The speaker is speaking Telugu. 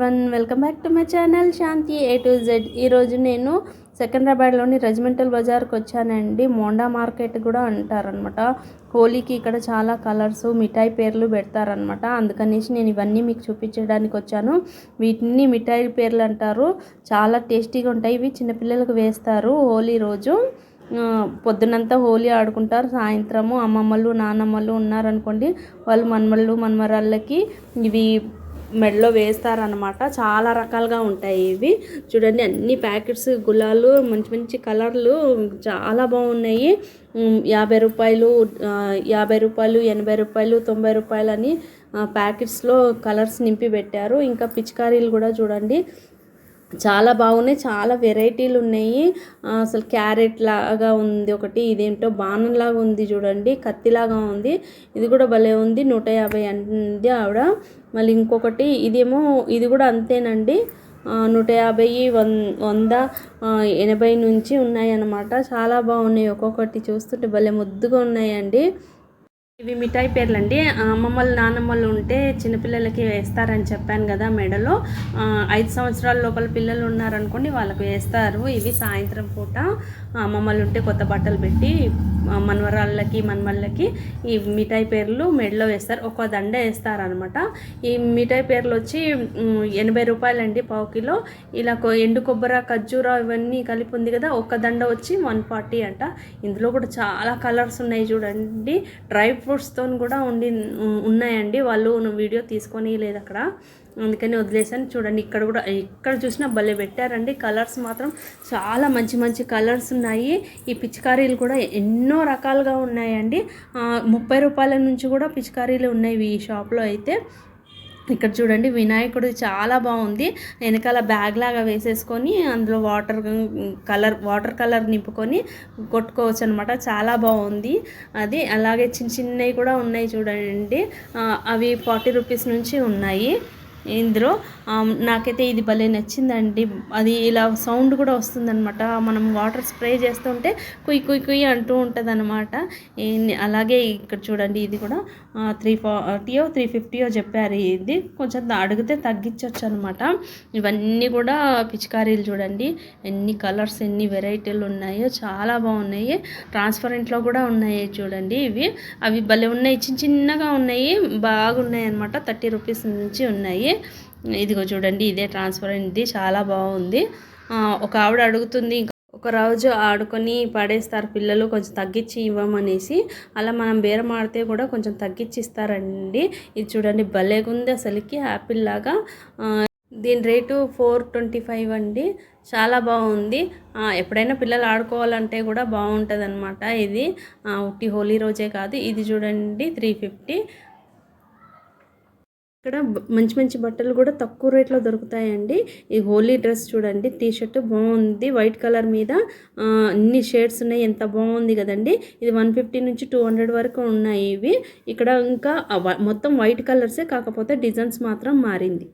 One welcome back to my channel Shanti A to Z ఈరోజు నేను సికింద్రాబాద్లోని రెజిమెంటల్ బజార్కి వచ్చానండి. మోండా మార్కెట్ కూడా అంటారనమాట. హోలీకి ఇక్కడ చాలా కలర్స్ మిఠాయి పేర్లు పెడతారనమాట. అందుకనేసి నేను ఇవన్నీ మీకు చూపించడానికి వచ్చాను. వీటిని మిఠాయి పేర్లు అంటారు. చాలా టేస్టీగా ఉంటాయి. ఇవి చిన్నపిల్లలకు వేస్తారు హోలీ రోజు. పొద్దునంతా హోలీ ఆడుకుంటారు. సాయంత్రము అమ్మమ్మలు నానమ్మలు ఉన్నారనుకోండి వాళ్ళు మనమళ్ళు మనమరాళ్ళకి ఇవి మెడలో వేస్తారనమాట చాలా రకాలుగా ఉంటాయి ఇవి. చూడండి అన్ని ప్యాకెట్స్ గులాలు మంచి మంచి కలర్లు చాలా బాగున్నాయి. యాభై రూపాయలు యాభై రూపాయలు ఎనభై రూపాయలు తొంభై రూపాయలు అని ప్యాకెట్స్లో కలర్స్ నింపి పెట్టారు. ఇంకా పిచికారీలు కూడా చూడండి. చాలా బాగున్నాయి. చాలా వెరైటీలు ఉన్నాయి. అసలు క్యారెట్ లాగా ఉంది ఒకటి ఇదేంటో బాణం లాగా ఉంది చూడండి కత్తిలాగా ఉంది. ఇది కూడా భలే ఉంది. నూట యాభై అంది ఆవిడ. మళ్ళీ ఇంకొకటి ఇదేమో ఇది కూడా అంతేనండి. నూట యాభై వన్ వంద ఎనభై నుంచి ఉన్నాయి అన్నమాట. చాలా బాగున్నాయి ఒక్కొక్కటి చూస్తుంటే భలే ముద్దుగా ఉన్నాయండి. ఇవి మిఠాయి పేర్లండి. ఆ, అమ్మమ్మలు నాన్నమ్మలు ఉంటే చిన్నపిల్లలకి వేస్తారని చెప్పాను కదా మెడలో. ఐదు సంవత్సరాల లోపల పిల్లలు ఉన్నారనుకోండి వాళ్ళకి వేస్తారు. ఇవి సాయంత్రం పూట అమ్మమ్మలు ఉంటే కొత్త బట్టలు పెట్టి మనవరాళ్ళకి మనమళ్ళకి ఈ మిఠాయి పేర్లు మెడలో వేస్తారు. ఒక దండ వేస్తారనమాట ఈ మిఠాయి పేర్లు వచ్చి ఎనభై రూపాయలండి పావు కిలో. ఇలా కొ- ఎండు కొబ్బరి ఖర్జూర ఇవన్నీ కలిపి ఉంది కదా ఒక దండ వచ్చి వన్ ఫార్టీ అంట. ఇందులో కూడా చాలా కలర్స్ ఉన్నాయి చూడండి. డ్రై ఫ్రూట్స్తో కూడా ఉండి ఉన్నాయండి. వాళ్ళు వీడియో తీసుకొని లేదు అక్కడ. అందుకని వదిలేసాను చూడండి ఇక్కడ కూడా ఎక్కడ చూసినా భలే పెట్టారండి. కలర్స్ మాత్రం చాలా మంచి మంచి కలర్స్ ఉన్నాయి. ఈ పిచికారీలు కూడా ఎన్నో రకాలుగా ఉన్నాయండి. ముప్పై రూపాయల నుంచి కూడా పిచికారీలు ఉన్నాయి ఈ షాప్లో అయితే. ఇక్కడ చూడండి వినాయకుడు చాలా బాగుంది. వెనకాల బ్యాగ్ లాగా వేసేసుకొని అందులో వాటర్ కలర్ వాటర్ కలర్ నింపుకొని కొట్టుకోవచ్చు అనమాట చాలా బాగుంది అది. అలాగే చిన్న చిన్నవి కూడా ఉన్నాయి చూడండి. అవి ఫార్టీ రూపీస్ నుంచి ఉన్నాయి. ఇందులో నాకైతే ఇది భలే నచ్చిందండి. అది ఇలా సౌండ్ కూడా వస్తుందన్నమాట. మనం వాటర్ స్ప్రే చేస్తుంటే కుయ్ కుయ్ కుయ్ అంటూ ఉంటుంది అనమాట అలాగే ఇక్కడ చూడండి ఇది కూడా త్రీ ఫార్టీయో త్రీ ఫిఫ్టీయో చెప్పారు ఇది. కొంచెం అడిగితే తగ్గించవచ్చు అనమాట ఇవన్నీ కూడా పిచికారీలు చూడండి. ఎన్ని కలర్స్ ఎన్ని వెరైటీలు ఉన్నాయో చాలా బాగున్నాయి. ట్రాన్స్పరెంట్లో కూడా ఉన్నాయి చూడండి ఇవి. అవి భలే ఉన్నాయి. చిన్న చిన్నగా ఉన్నాయి. బాగున్నాయి అనమాట థర్టీ రూపీస్ నుంచి ఉన్నాయి. ఇదిగో చూడండి ఇదే ట్రాన్స్పరెంట్ది చాలా బాగుంది. ఒక ఆవిడ అడుగుతుంది ఒక రోజు ఆడుకొని పడేస్తారు పిల్లలు కొంచెం తగ్గించి ఇవ్వమనేసి. అలా మనం బేరం ఆడితే కూడా కొంచెం తగ్గించి ఇస్తారండి. ఇది చూడండి భలేగుంది అసలుకి యాపిల్ లాగా. దీని రేటు ఫోర్ ట్వంటీ ఫైవ్ అండి. చాలా బాగుంది. ఎప్పుడైనా పిల్లలు ఆడుకోవాలంటే కూడా బాగుంటుంది అనమాట ఇది ఉట్టి హోలీ రోజే కాదు. ఇది చూడండి త్రీ ఫిఫ్టీ ఇక్కడ మంచి మంచి బట్టలు కూడా తక్కువ రేట్లో దొరుకుతాయండి. ఈ హోలీ డ్రెస్ చూడండి టీ షర్ట్ బాగుంది వైట్ కలర్ మీద ఆ, అన్ని షేడ్స్ ఉన్నాయి ఎంత బాగుంది కదండి. ఇది వన్ ఫిఫ్టీ నుంచి టూ హండ్రెడ్ వరకు ఉన్నాయి ఇవి. ఇక్కడ ఇంకా మొత్తం వైట్ కలర్సే కాకపోతే డిజైన్స్ మాత్రం మారింది.